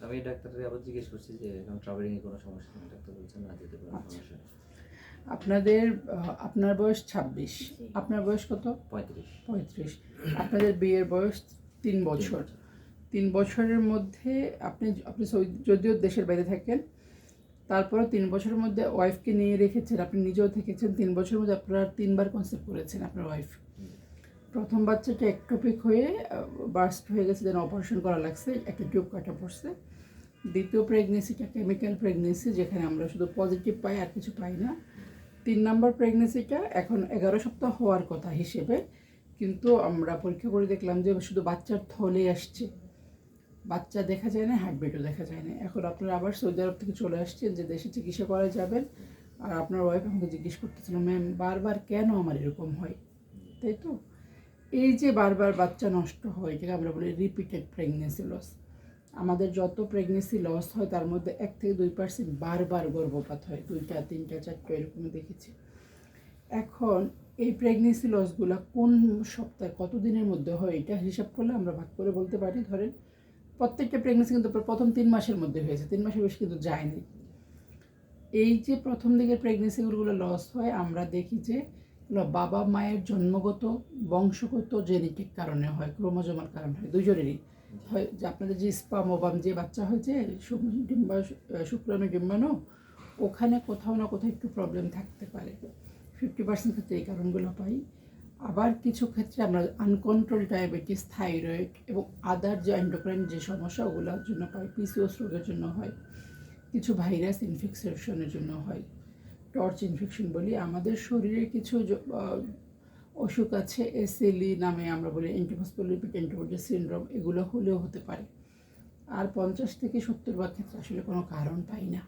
আমি ডাক্তারকে আবার জিজ্ঞেস করছি যে এখন ট্রাভেলিং এ কোনো সমস্যা? নেই ডাক্তার বলছেন না যেতে পারেন আচ্ছা। সমস্যা নেই। আপনাদের আপনার বয়স ছাব্বিশ। আপনার বয়স কত? পঁয়ত্রিশ। পঁয়ত্রিশ। আপনাদের বিয়ের বয়স তিন বছর। তিন বছরের মধ্যে আপনি আপনি যদিও দেশের বাইরে থাকেন তারপরে তিন বছরের মধ্যে ওয়াইফকে নিয়ে রেখেছেন আপনি নিজেও থেকেছেন তিন বছরের মধ্যে আপনারা তিনবার কনসেপ্ট করেছেন আপনার ওয়াইফ প্রথম বাচ্চাটা একটোপিক হয়ে বার্স্ট হয়ে গেছে যেন অপারেশন করা লাগছে, একটা টিউব কাটা পড়ছে। দ্বিতীয় প্রেগনেন্সিটা কেমিক্যাল প্রেগনেন্সি যেখানে আমরা শুধু পজিটিভ পাই, আর কিছু পাই না। তিন নম্বর প্রেগনেন্সিটা এখন এগারো সপ্তাহ হওয়ার কথা হিসেবে, কিন্তু আমরা পরীক্ষা করে দেখলাম যে শুধু বাচ্চার থলে আসছে। বাচ্চা দেখা যায় না হার্টবিটও দেখা যায় না। এখন আপনারা আবার সৌদি আরব থেকে চলে আসছেন, যে দেশে চিকিৎসা করা যাবেন। আর আপনার ওয়াইফ আমাকে জিজ্ঞেস করতেছিল ম্যাম বারবার কেন আমার এরকম হয়? তাই তো? এই যে বারবার বাচ্চা নষ্ট হয় যেটা আমরা বলি রিপিটেড প্রেগনেন্সি লস আমাদের যত প্রেগনেন্সি লস হয়, তার মধ্যে এক থেকে দুই পার্সেন্ট বারবার গর্ভপাত হয়, দুইটা, তিনটা, চারটা, এরকম দেখেছি। এখন এই প্রেগনেন্সি লসগুলো কোন সপ্তাহে কত দিনের মধ্যে হয়, এটা হিসাব করলে আমরা ভাগ করে বলতে পারি, ধরেন প্রত্যেকটা প্রেগনেন্সি কিন্তু প্রথম তিন মাসের মধ্যে হয়েছে, তিন মাসের বেশি কিন্তু যায়নি। এই যে প্রথম দিকের প্রেগনেন্সিগুলো লস হয়, আমরা দেখি যে বাবা মায়ের জন্মগত বংশগত জেনেটিক কারণে হয় ক্রোমোজোমাল কারণে হয় দুজনেরই। হয় যে আপনাদের যে স্পাম ওবাম যে বাচ্চা হয়েছে ডিম্বা শুক্রাণু ডিম্বাণু ওখানে কোথাও না কোথাও একটু প্রবলেম থাকতে পারে। ফিফটি পার্সেন্ট ক্ষেত্রে এই কারণগুলো পাই। আবার কিছু ক্ষেত্রে আমরা আনকন্ট্রোল ডায়াবেটিস থাইরয়েড এবং আদার যে এন্ডোক্রাইন যে সমস্যা ওগুলোর জন্য পাই পিসিওস রোগের জন্য হয়। কিছু ভাইরাস ইনফেকশনের জন্য হয়। টর্চ ইনফেকশন বলি আমাদের শরীরে কিছু অসুখ আছে এসএলই নামে আমরা বলি অ্যান্টিফসফোলিপিড অ্যান্টিবডি সিনড্রোম এগুলো হলেও হতে পারে। আর পঞ্চাশ থেকে সত্তর ভাগ ক্ষেত্রে আসলে কোনো কারণ পাই না।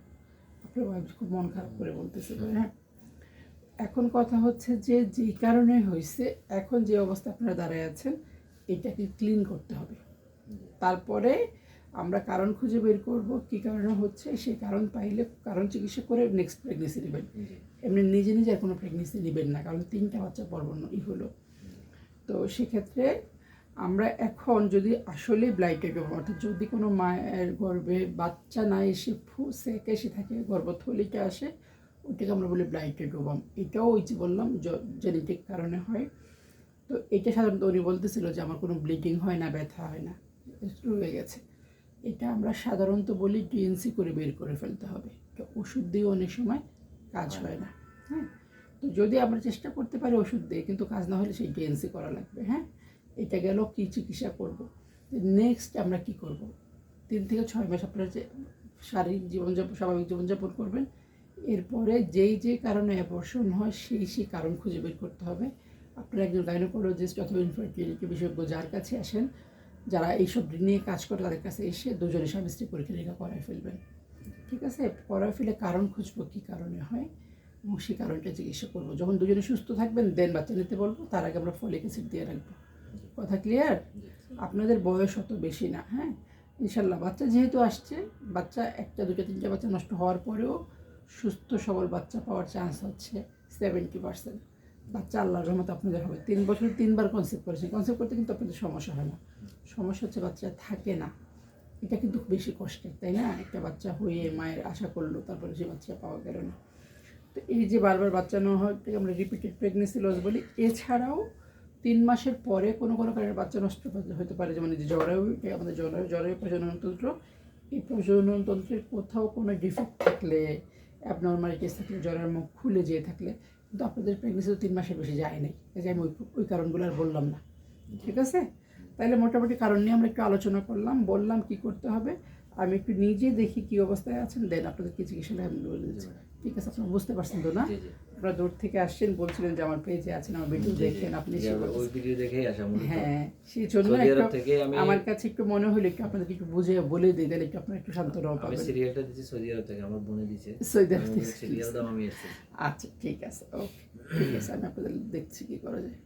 আপনার খুব মন খারাপ করে বলতেছে হ্যাঁ। এখন কথা হচ্ছে যে যেই কারণে হয়েছে এখন যে অবস্থা আপনারা দাঁড়ায় আছেন এটাকে ক্লিন করতে হবে। তারপরে আমরা কারণ খুঁজে বের করব কি কারণে হচ্ছে সেই কারণ পাইলে কারণ চিকিৎসা করে নেক্সট প্রেগনেন্সি নেবেন। এমনি নিজে নিজে কোনো প্রেগনেন্সি নেবেন না কারণ তিনটা বাচ্চা পর্বন্ন ই হলো। তো সেক্ষেত্রে আমরা এখন যদি আসলে ব্লাইটেড অর্থাৎ যদি কোনো মায়ের গর্ভে বাচ্চা না এসে ফু সেক এসে থাকে গর্ভথলিটা আসে ওটাকে আমরা বলি ব্লাইটেড ওবাম এটাও ওই যে বললাম জেনেটিক কারণে হয়। তো এটা সাধারণত উনি বলতেছিল যে আমার কোনো ব্লিডিং হয় না ব্যথা হয় না শুরু হয়ে গেছে। এটা আমরা সাধারণত বলি টিএনসি করে বের করে ফেলতে হবে। তো ওষুধ দিয়ে অনেক সময় কাজ হয়। না হ্যাঁ? তো যদি আমরা চেষ্টা করতে পারি ওষুধ দিয়ে কিন্তু কাজ না হলে সেই ডিএনসি করা লাগবে হ্যাঁ? এটা গেল কী চিকিৎসা করব? নেক্সট আমরা কি করব? তিন থেকে ছয় মাস আপনারা যে শারীরিক জীবনযাপন স্বাভাবিক জীবনযাপন করবেন এরপরে যেই যে কারণে অ্যাবর্ষণ হয় সেই সেই কারণ খুঁজে বের করতে হবে। আপনারা একজন গাইনোকোলজিস্ট অথবা ইনফার্টিলিটি বিশেষজ্ঞ যার কাছে আসেন যারা এইসব নিয়ে কাজ করে তাদের কাছে এসে দুজনে স্বামী স্ত্রী পরীক্ষা নিরীক্ষা করায় ফেলবেন। ঠিক আছে? করায় ফেলে কারণ খুঁজবো, কী কারণে হয় এবং সেই কারণটা চিকিৎসা করব। যখন দুজনে সুস্থ থাকবেন, দেন বাচ্চা নিতে বলব, তার আগে আমরা ফলিক অ্যাসিড দিয়ে রাখব। কথা ক্লিয়ার আপনাদের বয়স অত বেশি না হ্যাঁ? ইনশাল্লাহ বাচ্চা যেহেতু আসছে, বাচ্চা একটা দুটো তিনটা বাচ্চা নষ্ট হওয়ার পরেও সুস্থ, সবল বাচ্চা পাওয়ার চান্স হচ্ছে সেভেন্টি পার্সেন্ট বাচ্চা আল্লাহর রহমত আপনাদের হবে। তিন বছর তিনবার কনসেপ্ট করেছি। কনসেপ্ট করতে কিন্তু আপনাদের সমস্যা হয় না। সমস্যা হচ্ছে বাচ্চা থাকে না। এটা কিন্তু বেশি কষ্টের, তাই না? একটা বাচ্চা হয়ে মায়ের আশা করল, তারপরে সে বাচ্চা পাওয়া গেল না। তো এই যে বারবার বাচ্চা নেওয়া হয়, এটাকে আমরা রিপিটেড প্রেগনেন্সি লস বলি। এছাড়াও তিন মাসের পরে কোনো কোনো কারণে বাচ্চা নষ্ট হতে- পারে। যেমন যে জরায়ু আমাদের জরায়ু জরায়ু প্রজননতন্ত্র, এই প্রজননতন্ত্রের কোথাও কোনো ডিফেক্ট থাকলে অ্যাবনর্মালিটিস থাকলে, জ্বরের মুখ খুলে যেয়ে থাকলে, কিন্তু আপনাদের প্রেগনেন্সি তো তিন মাসের বেশি যায় নাই। যে আমি ওই ওই কারণগুলো আর বললাম না। ঠিক আছে? তাহলে মোটামুটি কারণ নিয়ে আমরা একটু আলোচনা করলাম বললাম কি করতে হবে। আমি একটু নিজে দেখি কি অবস্থায় আছেন দেন আপনাদের কি চিকিৎসা আমি বলে দিচ্ছি। ঠিক আছে আপনারা বুঝতে পারছেন তো না? আপনারা দূর থেকে আসছেন বলছিলেন যে আমার পেজে আছেন আমার ভিডিও দেখেন আপনি ওই ভিডিও দেখেই আসা হ্যাঁ সেই জন্য আমার কাছে একটু মনে হলো একটু আপনাদেরকে একটু বুঝে বলে দিই তাহলে একটু আপনারা একটু শান্তরাও আমি পাবেন। সিরিয়ালটা দিচ্ছি সৌদি আরব থেকে আমার বোনে দিছে। সৌদি আরব থেকে। আমি এসেছি। আচ্ছা ঠিক আছে ওকে ঠিক আছে আমি আপনাদের দেখছি কি করা যায়।